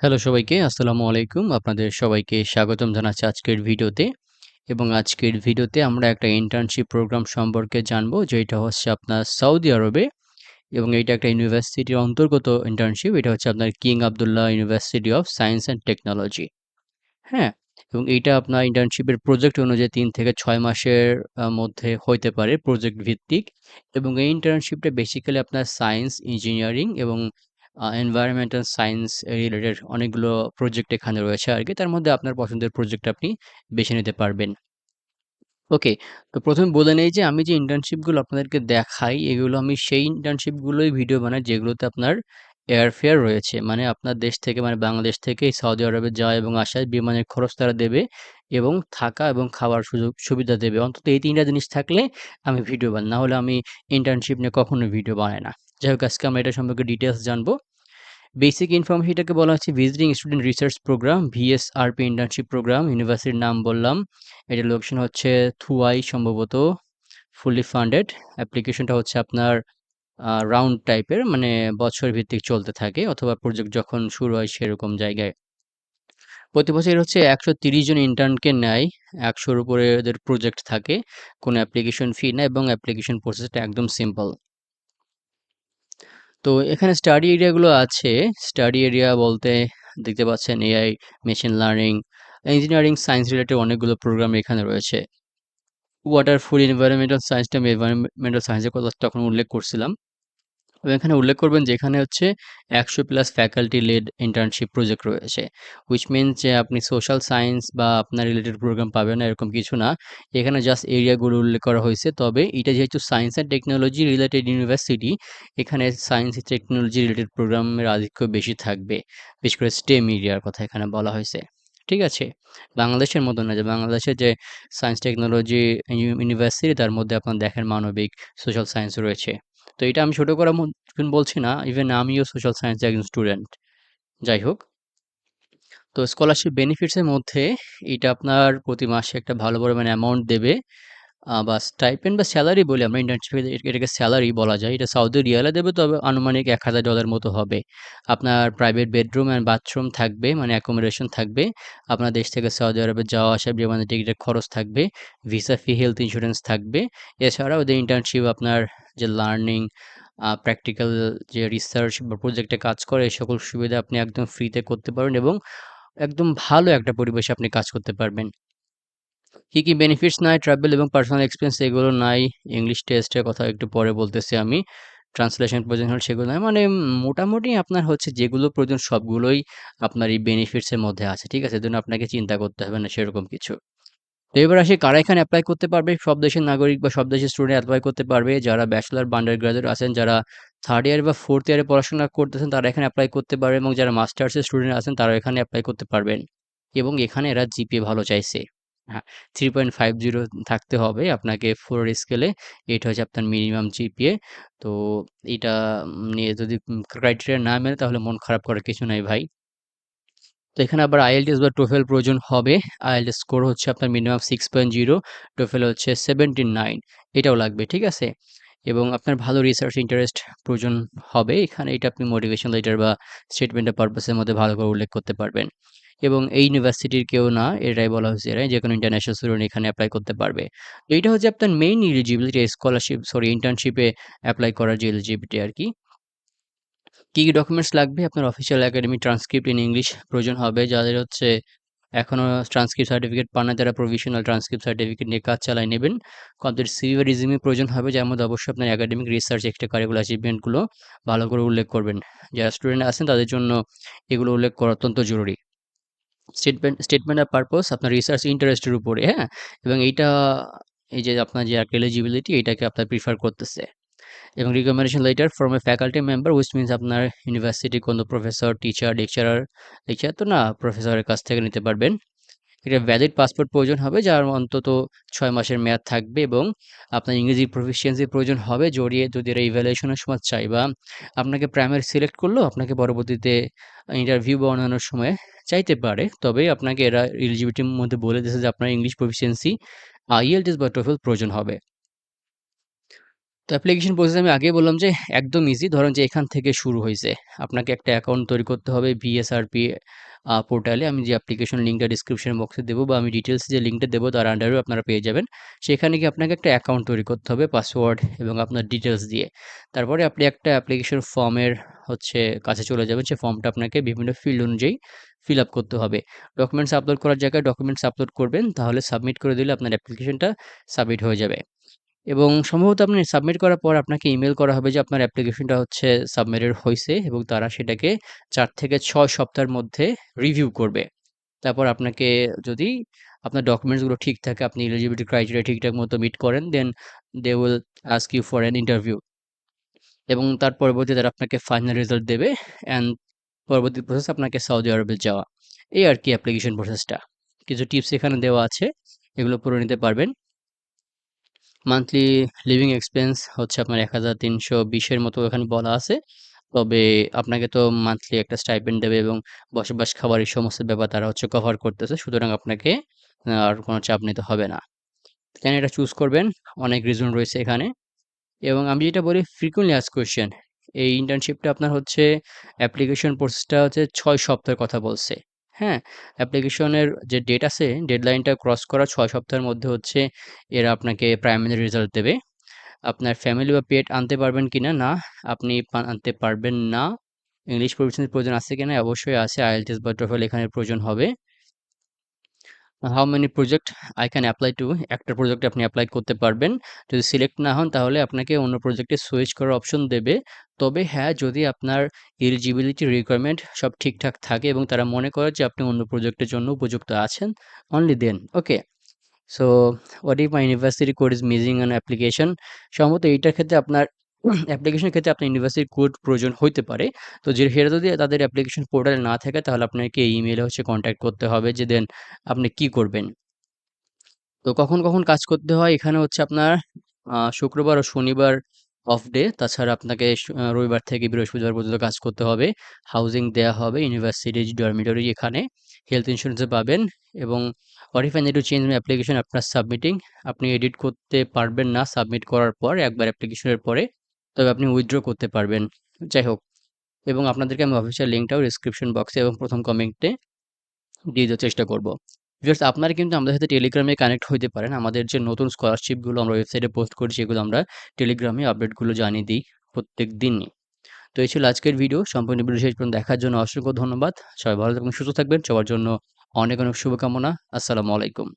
Hello সবাইকে, আসসালামু আলাইকুম। আপনাদের সবাইকে স্বাগতম জানাচ্ছি আজকের ভিডিওতে। এবং আজকের ভিডিওতে আমরা একটা ইন্টার্নশিপ প্রোগ্রাম সম্পর্কে জানব, যেটা হচ্ছে আপনার সৌদি আরবে এবং এটা একটা ইউনিভার্সিটির অন্তর্গত ইন্টার্নশিপ এটা হচ্ছে আপনার King Abdullah University of Science and Technology হ্যাঁ এবং এইটা আপনার ইন্টার্নশিপের প্রজেক্ট অনুযায়ী তিন থেকে ছয় মাসের মধ্যে হইতে পারে প্রজেক্ট ভিত্তিক। এবং এই ইন্টার্নশিপটা বেসিক্যালি আপনার সায়েন্স ইঞ্জিনিয়ারিং এবং এনভায়রনমেন্টাল সায়েন্স রিলেটেড অনেকগুলো প্রজেক্ট এখানে রয়েছে আর কি। তার মধ্যে আপনার পছন্দের প্রজেক্ট আপনি বেছে নিতে পারবেন। ওকে তো প্রথমে বলে নেই যে আমি যে ইন্টার্নশিপগুলো আপনাদেরকে দেখাই, এগুলো আমি সেই ইন্টার্নশিপগুলোই ভিডিও বানাই যেগুলোতে আপনার এয়ারফেয়ার রয়েছে। মানে আপনার দেশ থেকে মানে বাংলাদেশ থেকে সৌদি আরবে যাওয়া এবং আসায় বিমানের খরচ তারা দেবে এবং থাকা এবং খাওয়ার সুযোগ, সুবিধা দেবে। অন্তত এই তিনটা জিনিস থাকলে আমি ভিডিও বানাই না হলে আমি ইন্টার্নশিপ নিয়ে কখনো ভিডিও বানাই না। যাই হোক, আজকে আমরা এটা সম্পর্কে ডিটেলস জানব। বেসিক ইনফরমেশনটাকে বলা হচ্ছে visiting student research program VSRP internship program ইউনিভার্সিটির নাম বললাম। এটা লোকেশন হচ্ছে থুয়াই সম্ভবত ফুললি ফান্ডেড অ্যাপ্লিকেশনটা হচ্ছে আপনার রাউন্ড টাইপের মানে বছর ভিত্তিক চলতে থাকে, অথবা প্রজেক্ট যখন শুরু হয় সেরকম জায়গায়। প্রতি বছর হচ্ছে একশো তিরিশ জন ইন্টার্নকে নেয়, একশোর উপরে ওদের প্রজেক্ট থাকে। কোনো অ্যাপ্লিকেশন ফি না এবং অ্যাপ্লিকেশন প্রসেসটা একদম সিম্পল তো এখানে স্টাডি এরিয়াগুলো আছে। স্টাডি এরিয়া বলতে দেখতে পাচ্ছেন AI machine learning engineering science related অনেকগুলো প্রোগ্রাম এখানে রয়েছে। ওয়াটার ফুড এনভায়রনমেন্টাল সায়েন্সটা এনভায়রনমেন্টাল সায়েন্সের কথা তখন উল্লেখ করছিলাম। এখানে উল্লেখ করবেন যে এখানে হচ্ছে একশো plus faculty led internship project রয়েছে উইচ মিনস যে আপনি সোশ্যাল সায়েন্স বা আপনার রিলেটেড প্রোগ্রাম পাবেন এরকম কিছু না। এখানে জাস্ট এরিয়াগুলো উল্লেখ করা হয়েছে, তবে এটা যেহেতু science and technology related university এখানে সায়েন্স টেকনোলজি রিলেটেড প্রোগ্রামের আধিক্য বেশি থাকবে। বিশেষ করে স্টেম এরিয়ার কথা এখানে বলা হয়েছে। ঠিক আছে? বাংলাদেশের মতো না, যে বাংলাদেশের যে সায়েন্স টেকনোলজি ইউনিভার্সিটি তার মধ্যে আপনার দেখেন মানবিক সোশ্যাল সায়েন্স রয়েছে। তো এটা আমি ছোটো মতন বলছি না ইভেন আমিও সোশ্যাল সায়েন্স একজন স্টুডেন্ট যাই হোক, তো স্কলারশিপ বেনিফিটসের মধ্যে এটা আপনার প্রতি মাসে একটা ভালো পরিমাণে অ্যামাউন্ট দেবে। বা স্টাইপেন্ড বা স্যালারি বলি আমরা ইন্টার্নশিপে এটাকে স্যালারি বলা যায়। এটা সৌদি রিয়ালে দেবে, তবে আনুমানিক এক হাজার ডলার মতো হবে। আপনার প্রাইভেট বেডরুম অ্যান্ড বাথরুম থাকবে মানে অ্যাকোমোডেশন থাকবে। আপনার দেশ থেকে সৌদি আরবে যাওয়া আসা বিমানের টিকিটের খরচ থাকবে। ভিসা ফি হেলথ ইন্স্যুরেন্স থাকবে। এছাড়াও ওদের ইন্টার্নশিপ আপনার যে লার্নিং প্র্যাকটিক্যাল যে রিসার্চ বা প্রজেক্টে কাজ করে, সকল সুবিধা আপনি একদম ফ্রিতে করতে পারবেন এবং একদম ভালো একটা পরিবেশে আপনি কাজ করতে পারবেন। কি, কি বেনিফিটস নাই ট্রাভেল এবং পার্সোনাল এক্সপেন্স এগুলো নাই। ইংলিশ টেস্টের কথা একটু পরে বলতেছি আমি। ট্রান্সলেশন প্রয়োজন হলে সেগুলো নাই। মানে মোটামুটি আপনার হচ্ছে যেগুলো প্রয়োজন সবগুলোই আপনার এই বেনিফিটস এর মধ্যে আছে। ঠিক আছে? এজন্য আপনাকে চিন্তা করতে হবে না সেরকম কিছু। তো এবার আসি কারা এখানে অ্যাপ্লাই করতে পারবে? সব দেশের নাগরিক বা সব দেশের স্টুডেন্ট অ্যাপ্লাই করতে পারবে। যারা ব্যাচেলার বা আন্ডার গ্র্যাজুয়েট আছেন, যারা থার্ড ইয়ার বা ফোর্থ ইয়ারে পড়াশোনা করতেছেন তারা এখানে অ্যাপ্লাই করতে পারবে এবং যারা মাস্টার্সের স্টুডেন্ট আছেন তারা এখানে অ্যাপ্লাই করতে পারবেন। এবং এখানে এরা জিপিএ ভালো চাইছে। হ্যাঁ, 3.50 থাকতে হবে আপনাকে ফোর স্কেলে। এটা হচ্ছে আপনার মিনিমাম জিপিএ। তো এটা নিয়ে যদি ক্রাইটেরিয়া না মেলে তাহলে মন খারাপ করার কিছু নাই ভাই। তো এখানে আবার আইএলটিএস বা টোফেল প্রয়োজন হবে। আইএলটিএস স্কোর হচ্ছে আপনার মিনিমাম 6.0, টোফেল হচ্ছে 79 এটাও লাগবে। ঠিক আছে? এবং আপনার ভালো রিসার্চ ইন্টারেস্ট প্রয়োজন হবে। এখানে এটা আপনি মোটিভেশন লেটার বা স্টেটমেন্ট অফ পারপাস মধ্যে ভালো করে উল্লেখ করতে পারবেন। এবং এই ইউনিভার্সিটির কেউ না, এটাই বলা হয়েছে এরাই যেকোনো ইন্টারন্যাশনাল স্টুডেন্ট এখানে অ্যাপ্লাই করতে পারবে। তো এইটা হচ্ছে আপনার মেইন এলিজিবিলিটি স্কলারশিপ সরি ইন্টার্নশিপে অ্যাপ্লাই করার যে এলিজিবিলিটি আর কি, কি ডকুমেন্টস লাগবে? আপনার official academic transcript in English প্রয়োজন হবে। যাদের হচ্ছে এখনও ট্রান্সক্রিপ্ট সার্টিফিকেট পান নাই তারা প্রভিশনাল ট্রান্সক্রিপ্ট সার্টিফিকেট নিয়ে কাজ চালায় নেবেন। কমপ্লিট সিভি বা রিজিউমি প্রয়োজন হবে যার মধ্যে অবশ্যই আপনার একাডেমিক রিসার্চ এক্সট্রা কারিকুলার অ্যাচিভমেন্টগুলো ভালো করে উল্লেখ করবেন। যারা স্টুডেন্ট আছেন তাদের জন্য এগুলো উল্লেখ করা অত্যন্ত জরুরি। স্টেটমেন্ট স্টেটমেন্ট অফ পারপোজ আপনার রিসার্চ ইন্টারেস্টের উপরে, হ্যাঁ? এবং এইটা এই যে আপনার যে এলিজিবিলিটি এটাকে আপনার প্রিফার করতেছে। এবং recommendation letter from a faculty member which means আপনার ইউনিভার্সিটি কোনো প্রফেসর, টিচার, লেকচারার, লেকচারার তো না প্রফেসরের কাছ থেকে নিতে পারবেন। একটা ভ্যালিড পাসপোর্ট প্রয়োজন হবে যার অন্তত ছয় মাসের মেয়াদ থাকবে এবং আপনার ইংরেজি প্রফিসিয়েন্সি প্রয়োজন হবে জড়িয়ে যদি এরা ইভ্যালুয়েশনের সময় চাই বা আপনাকে প্রাইমারি সিলেক্ট করলেও আপনাকে পরবর্তীতে ইন্টারভিউ বা অন্যান্য সময়ে চাইতে পারে। তবে আপনাকে এরা এলিজিবিলিটির মধ্যে বলে দিয়েছে যে আপনার ইংলিশ প্রফিসিয়েন্সি আইএলটিএস বা টোফেল প্রয়োজন হবে। তো অ্যাপ্লিকেশন প্রসেস আমি আগে বললাম যে একদম ইজি ধরেন যে এখান থেকে শুরু হয়েছে। আপনাকে একটা অ্যাকাউন্ট তৈরি করতে হবে বিএসআরপি পোর্টালে আমি যে অ্যাপ্লিকেশন লিঙ্কটা ডিসক্রিপশন বক্সে দেবো বা আমি ডিটেলস যে লিঙ্কটা দেবো তার আন্ডারেও আপনারা পেয়ে যাবেন। সেখানে গিয়ে আপনাকে একটা অ্যাকাউন্ট তৈরি করতে হবে পাসওয়ার্ড এবং আপনার ডিটেলস দিয়ে। তারপরে আপনি একটা অ্যাপ্লিকেশন ফর্মের হচ্ছে কাছে চলে যাবেন। সে ফর্মটা আপনাকে বিভিন্ন ফিল্ড অনুযায়ী ফিল আপ করতে হবে। ডকুমেন্টস আপলোড করার জায়গায় ডকুমেন্টস আপলোড করবেন, তাহলে সাবমিট করে দিলে আপনার অ্যাপ্লিকেশনটা সাবমিট হয়ে যাবে। এবং সম্ভবত আপনি সাবমিট করার পর আপনাকে ইমেল করা হবে যে আপনার অ্যাপ্লিকেশনটা হচ্ছে সাবমিটেড হয়েছে এবং তারা সেটাকে চার থেকে ছয় সপ্তাহের মধ্যে রিভিউ করবে। তারপর আপনাকে যদি আপনার ডকুমেন্টসগুলো ঠিক থাকে, আপনি এলিজিবিলিটি ক্রাইটেরিয়া ঠিকঠাক মতো মিট করেন then they will ask you for an interview এবং তার পরবর্তী তারা আপনাকে ফাইনাল রেজাল্ট দেবে অ্যান্ড পরবর্তী প্রসেস আপনাকে সৌদি আরবে যাওয়া। এই আর কি অ্যাপ্লিকেশন প্রসেসটা কিছু টিপস এখানে দেওয়া আছে, এগুলো পড়ে নিতে পারবেন। মান্থলি লিভিং এক্সপেন্স হচ্ছে আপনার এক হাজার তিনশো বিশের মতো এখানে বলা আছে। তবে আপনাকে তো মান্থলি একটা স্টাইপেন্ড দেবে এবং বসবাস খাবার এই সমস্ত ব্যাপার তারা হচ্ছে কভার করতেছে। সুতরাং আপনাকে আর কোনো চাপ নিতে হবে না। কেন এটা চুজ করবেন। অনেক রিজন রয়েছে এখানে। এবং আমি যেটা বলি ফ্রিকুয়েন্টলি আস কোয়েশ্চেন এই ইন্টার্নশিপটা আপনার হচ্ছে অ্যাপ্লিকেশন প্রসেসটা হচ্ছে ছয় সপ্তাহের কথা বলছে। হ্যাঁ অ্যাপ্লিকেশনের যে ডেট আছে ডেডলাইনটা ক্রস করা ছয় সপ্তাহের মধ্যে হচ্ছে এরা আপনাকে প্রাইমারি রেজাল্ট দেবে। আপনার ফ্যামিলি বা পেট আনতে পারবেন কি না না আপনি আনতে পারবেন না। ইংলিশ প্রভিশনের প্রয়োজন আছে কিনা? অবশ্যই আছে। আইএলটিএস বা টোফেল এখানে প্রয়োজন হবে। How many project I can apply to একটা প্রজেক্টে আপনি অ্যাপ্লাই করতে পারবেন। যদি সিলেক্ট না হন, তাহলে আপনাকে অন্য প্রজেক্টে সুইচ করার অপশন দেবে। তবে হ্যাঁ যদি আপনার এলিজিবিলিটি রিকোয়ারমেন্ট সব ঠিকঠাক থাকে এবং তারা মনে করে যে আপনি অন্য প্রজেক্টের জন্য উপযুক্ত আছেন only then okay so what if my university code is missing an application সম্ভবত এইটার ক্ষেত্রে আপনার অ্যাপ্লিকেশনের ক্ষেত্রে আপনার ইউনিভার্সিটির কোড প্রয়োজন হইতে পারে। তো যে সেটা যদি তাদের অ্যাপ্লিকেশন পোর্টালে না থাকে, তাহলে আপনাকে ইমেলে হচ্ছে কন্ট্যাক্ট করতে হবে যে দেন আপনি কি করবেন। তো কখন কখন কাজ করতে হয়? এখানে হচ্ছে আপনার শুক্রবার ও শনিবার অফ ডে তাছাড়া আপনাকে রবিবার থেকে বৃহস্পতিবার পর্যন্ত কাজ করতে হবে। হাউজিং দেয়া হবে ইউনিভার্সিটি ডরমিটরি এখানে। হেলথ ইন্স্যুরেন্সে পাবেন এবং আই টু চেঞ্জ অ্যাপ্লিকেশন আপনার সাবমিটিং আপনি এডিট করতে পারবেন না সাবমিট করার পর, একবার অ্যাপ্লিকেশনের পরে। তবে আপনি উইথড্র করতে পারবেন। যাই হোক, এবং আপনাদেরকে আমি অফিসিয়াল লিঙ্কটাও ডিসক্রিপশন বক্সে এবং প্রথম কমেন্টে দিয়ে দেওয়ার চেষ্টা করব। ভিউয়ার্স আপনারা কিন্তু আমাদের সাথে টেলিগ্রামে কানেক্ট হইতে পারেন। আমাদের যে নতুন স্কলারশিপগুলো আমরা ওয়েবসাইটে পোস্ট করি, সেগুলো আমরা টেলিগ্রামে আপডেটগুলো জানিয়ে দিই প্রত্যেক দিনই। তো এই ছিল আজকের ভিডিও সম্পূর্ণ ভিডিও শেষ পর্যন্ত দেখার জন্য অসংখ্য ধন্যবাদ। সবাই ভালো থাকবেন, সুস্থ থাকবেন। সবার জন্য অনেক অনেক শুভকামনা। আসসালামু আলাইকুম।